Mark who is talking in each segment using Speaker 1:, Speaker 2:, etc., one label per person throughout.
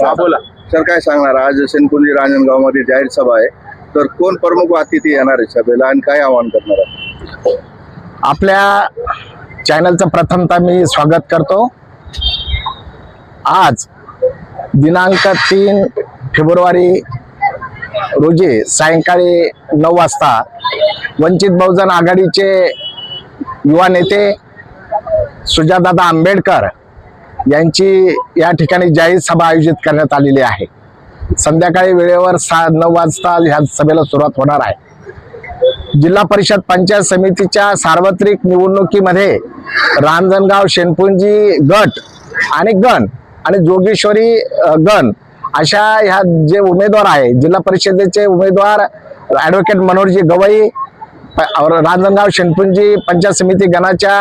Speaker 1: हा बोला
Speaker 2: सर काय सांगणार? आज सेनकुंजी रांजणगावमध्ये जाहीर सभा आहे. तर कोण प्रमुख अतिथी येणार आहे सभेला आणि काय आवाहन करणार आहे?
Speaker 3: आपल्या चॅनलचं प्रथमतः मी स्वागत करतो. आज दिनांक तीन फेब्रुवारी रोजी सायंकाळी नऊ वाजता वंचित बहुजन आघाडीचे युवा नेते सुजातदादा आंबेडकर यांची या ठिकाणी जाहीर सभा आयोजित करण्यात आलेली आहे. संध्याकाळी वेळेवर सहा नऊ वाजता ह्या सभेला सुरुवात होणार आहे. जिल्हा परिषद पंचायत समितीच्या सार्वत्रिक निवडणुकीमध्ये रांजणगाव शेनपुंजी गट आणि गण आणि जोगेश्वरी गण अशा ह्या जे उमेदवार आहे जिल्हा परिषदेचे उमेदवार ॲडव्होकेट मनोहरजी गवई रांजणगाव शेनपुंजी पंचायत समिती गणाच्या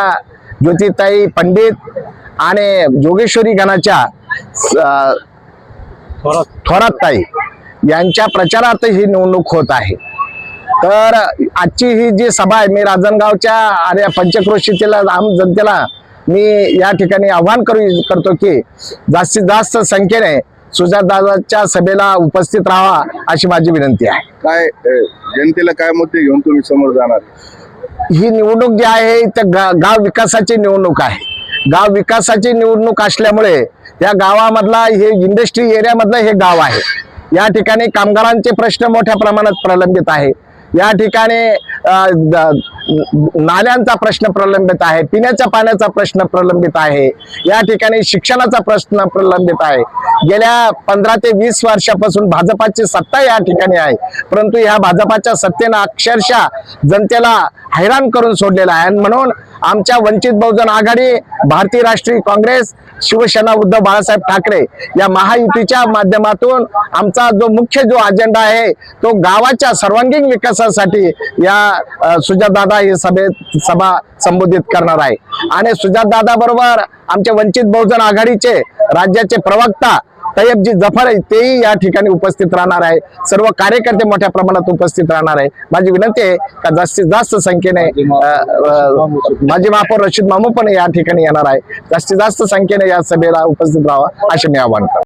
Speaker 3: ज्योतिताई पंडित आणि जोगेश्वरी गणाच्या थोरात. ताई यांच्या प्रचारार्थ ही निवडणूक होत आहे. तर आजची ही जी सभा आहे मी राजनगावच्या आणि पंचक्रोशीतील आम जनतेला मी या ठिकाणी आव्हान करू करतो की जास्तीत जास्त संख्येने सुजातदादाच्या सभेला उपस्थित राहावा अशी माझी विनंती आहे.
Speaker 2: काय जनतेला काय मुद्दे घेऊन तुम्ही समोर जाणार?
Speaker 3: ही निवडणूक जी आहे ते गा गाव विकासाची निवडणूक आहे. गाव विकासाची निवडणूक असल्यामुळे या गावामधला हे इंडस्ट्री एरियामधलं हे गाव आहे. या ठिकाणी कामगारांचे प्रश्न मोठ्या प्रमाणात प्रलंबित आहे. या ठिकाणी नाल्यांचा प्रश्न प्रलंबित आहे पिण्याच्या पाण्याचा प्रश्न प्रलंबित आहे या ठिकाणी शिक्षणाचा प्रश्न प्रलंबित आहे. गेल्या पंधरा ते वीस वर्षापासून भाजपाची सत्ता या ठिकाणी आहे. परंतु ह्या भाजपाच्या सत्तेनं अक्षरशः जनतेला हैराण करून सोडलेला आहे. आणि म्हणून आमच्या वंचित बहुजन आघाडी भारतीय राष्ट्रीय काँग्रेस शिवसेना उद्धव बाळासाहेब ठाकरे या महायुतीच्या माध्यमातून आमचा जो मुख्य जो अजेंडा आहे तो गावाच्या सर्वांगीण विकासासाठी या सुजातदादा ही सभेत सभा संबोधित करणार आहे. आणि सुजातदादा बरोबर आमचे वंचित बहुजन आघाडीचे राज्याचे प्रवक्ता तय्यबजी जफर आहे तेही या ठिकाणी उपस्थित राहणार आहे. सर्व कार्यकर्ते मोठ्या प्रमाणात उपस्थित राहणार आहे. माझी विनंती आहे का जास्तीत जास्त संख्येने अ, माजी महापौर रशीद मामू पण या ठिकाणी येणार आहे. जास्तीत जास्त संख्येने या सभेला उपस्थित राहावा असे मी आवाहन करतो.